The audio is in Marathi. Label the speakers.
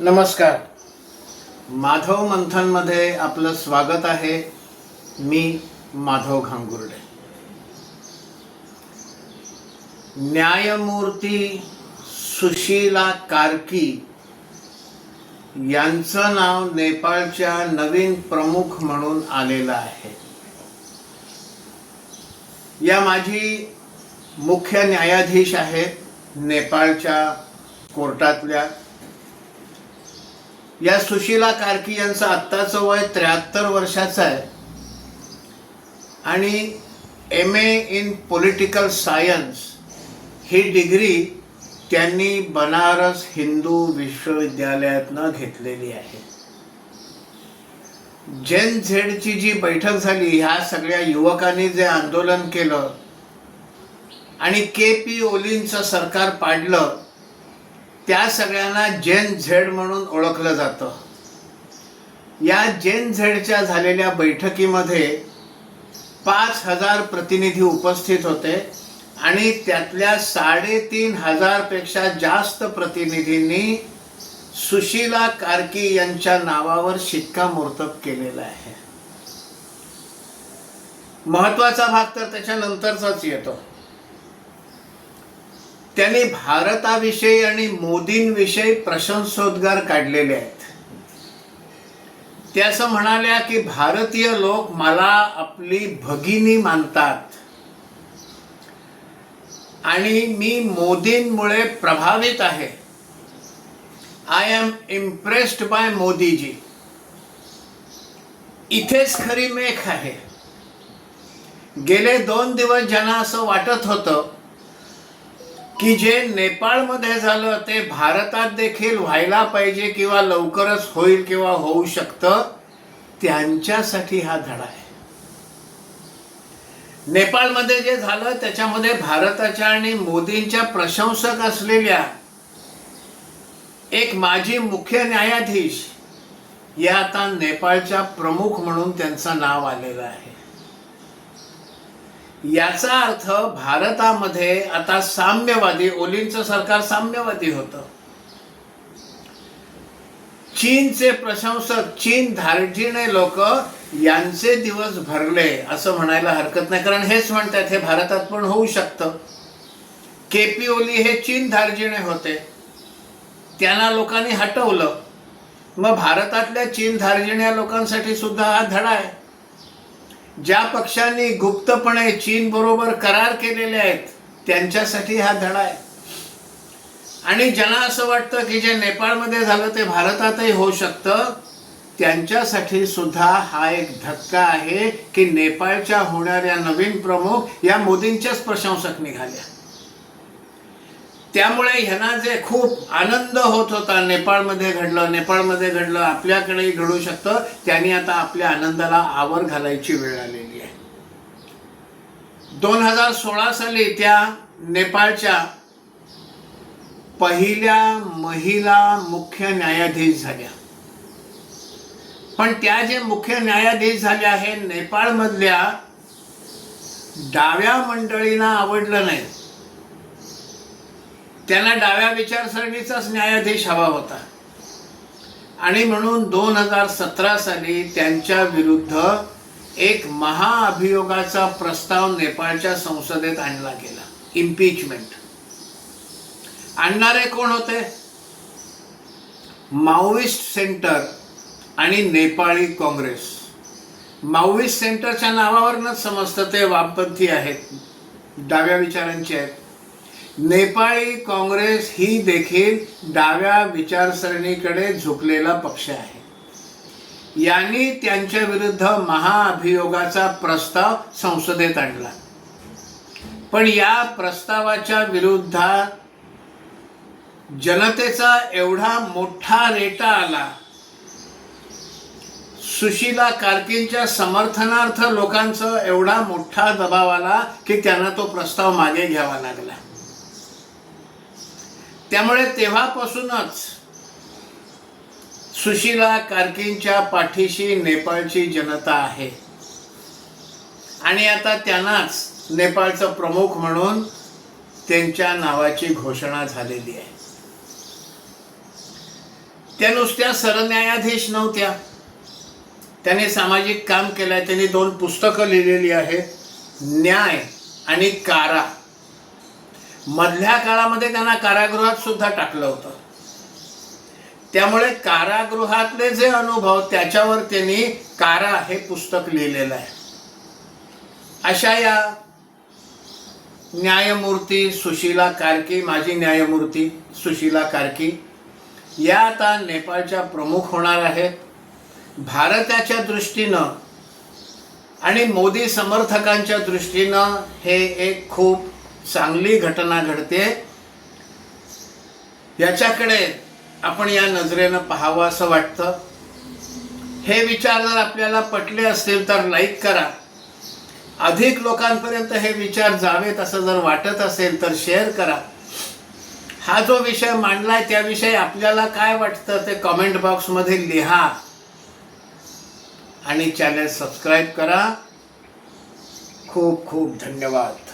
Speaker 1: नमस्कार. माधव मंथनमध्ये आपलं स्वागत आहे. मी माधव घांगुर्डे. न्यायमूर्ती सुशीला कार्की यांचं नाव नेपाळच्या नवीन प्रमुख म्हणून आलेलं आहे. या माझी मुख्य न्यायाधीश आहेत नेपाळच्या कोर्टातल्या या सुशीला कार्की यांचं आत्ताचं वय त्र्याहत्तर वर्षाचं आहे. आणि M A in political science he degree त्यांनी बनारस हिंदू विश्वविद्यालयातनं घेतलेली आहे. जेन झेडची जी बैठक झाली ह्या सगळ्या युवकांनी जे आंदोलन केलं आणि के पी ओलींचं सरकार पाडलं त्या सगळ्यांना जेन झेड म्हणून ओळखलं जातं. या जेन झेडच्या झालेल्या बैठकीमध्ये पाच हजार प्रतिनिधी उपस्थित होते आणि त्यातल्या साडेतीन हजारपेक्षा जास्त प्रतिनिधींनी सुशीला कार्की यांच्या नावावर शिक्कामोर्तब केलेला आहे. महत्त्वाचा भाग तर त्याच्यानंतरचाच येतो. त्यांनी भारताविषयी आणि मोदींविषयी प्रशंसोद्गार काढलेले आहेत. त्या असं म्हणाल्या की भारतीय लोक मला आपली भगिनी मानतात. आणि मी मोदींमुळे प्रभावित आहे. I am impressed by Modiji. इथेच खरी मेख आहे. गेले दोन दिवस ज्यांना असं वाटत होतं की जे नेपाळमध्ये झालं ते भारतात देखील व्हायला पाहिजे किंवा लवकरच होईल किंवा होऊ शकतं त्यांच्यासाठी हा धडा आहे. नेपाळमध्ये जे झालं त्याच्यामध्ये भारताच्या आणि मोदींच्या प्रशंसक असलेल्या एक माजी मुख्य न्यायाधीश या आता नेपाळच्या प्रमुख म्हणून त्यांचं नाव आलेलं आहे. याचा अर्थ भारतामध्ये आता साम्यवादी ओलींचं सरकार साम्यवादी होतं. चीनचे प्रशंसक चीन धार्जिणे लोक यांचे दिवस भरले असं म्हणायला हरकत नाही कारण हेच म्हणतात हे भारतात पण होऊ शकतं. के पी ओली हे चीन धार्जिणे होते. त्यांना लोकांनी हटवलं. मग भारतातल्या चीन धार्जिण्या लोकांसाठी सुद्धा हा धडा आहे. ज्या पक्षांनी गुप्तपणे चीन बरोबर करार केलेले आहेत त्यांच्यासाठी हा धडा आहे. आणि ज्यांना असं वाटतं की जे नेपाळमध्ये झालं ते भारतातही होऊ शकतं त्यांच्यासाठी सुद्धा हा एक धक्का आहे की नेपाळच्या होणाऱ्या नवीन प्रमुख या मोदींच्याच प्रशंसक निघाल्या. त्यामुळे ह्यांना जे खूप आनंद होत होता नेपाळमध्ये घडलं नेपाळमध्ये घडलं आपल्याकडेही घडू शकतं त्यांनी आता आपल्या आनंदाला आवर घालायची वेळ आलेली आहे. दोन हजार सोळा साली त्या नेपाळच्या पहिल्या महिला मुख्य न्यायाधीश झाल्या. पण त्या जे मुख्य न्यायाधीश झाल्या हे नेपाळमधल्या डाव्या मंडळींना आवडलं नाही. त्यांना डाव्या विचारसरणीचाच न्यायाधीश हवा होता. आणि म्हणून दोन हजार सतरा साली त्यांच्या विरुद्ध एक महाअभियोगाचा प्रस्ताव नेपाळच्या संसदेत आणला गेला. इम्पिचमेंट आणणारे कोण होते? माओविस्ट सेंटर आणि नेपाळी काँग्रेस. माओविस्ट सेंटरच्या नावावरनच समजतं ते वामपंथी आहेत. डाव्या विचारांचे आहेत. नेपाळी काँग्रेस ही देखील डाव्या विचारसरणीकडे झुकलेला पक्ष आहे. यांनी त्यांच्या विरुद्ध महाअभियोगाचा प्रस्ताव संसदेत आणला. पण या प्रस्तावाच्या विरुद्धात जनतेचा एवढा मोठा रेटा आला. सुशीला कार्कींच्या समर्थनार्थ लोकांचा एवढा मोठा दबाव आला की त्यांना तो प्रस्ताव मागे घ्यावा लागला. त्यामुळे तेव्हापासूनच सुशीला कार्कींच्या पाठीशी नेपाळची जनता आहे. आणि आता त्यांनाच नेपाळचं प्रमुख म्हणून त्यांच्या नावाची घोषणा झालेली आहे. त्या नुसत्या सरन्यायाधीश नव्हत्या. त्यांनी सामाजिक काम केलंय त्यांनी दोन पुस्तकं लिहिलेली आहेत न्याय आणि कारा. मधल्या काळामध्ये त्यांना कारागृहात सुद्धा टाकलं होतं. त्यामुळे कारागृहातले जे अनुभव त्याच्यावर त्यांनी कारा हे पुस्तक लिहिलेलं आहे. अशा या न्यायमूर्ती सुशीला कार्की माजी न्यायमूर्ती सुशीला कार्की या आता नेपाळच्या प्रमुख होणार आहेत. भारताच्या दृष्टीनं आणि मोदी समर्थकांच्या दृष्टीनं हे एक खूप चांगली घटना घडते. याच्याकडे आपण या नजरेनं पाहावं असं वाटतं. हे विचार जर आपल्याला पटले असतील तर लाईक करा. अधिक लोकांपर्यंत हे विचार जावेत असं जर वाटत असेल तर शेअर करा. हा जो विषय मांडलाय त्याविषयी आपल्याला काय वाटतं ते कमेंट बॉक्समध्ये लिहा. आणि चॅनल सबस्क्राईब करा. खूप खूप धन्यवाद.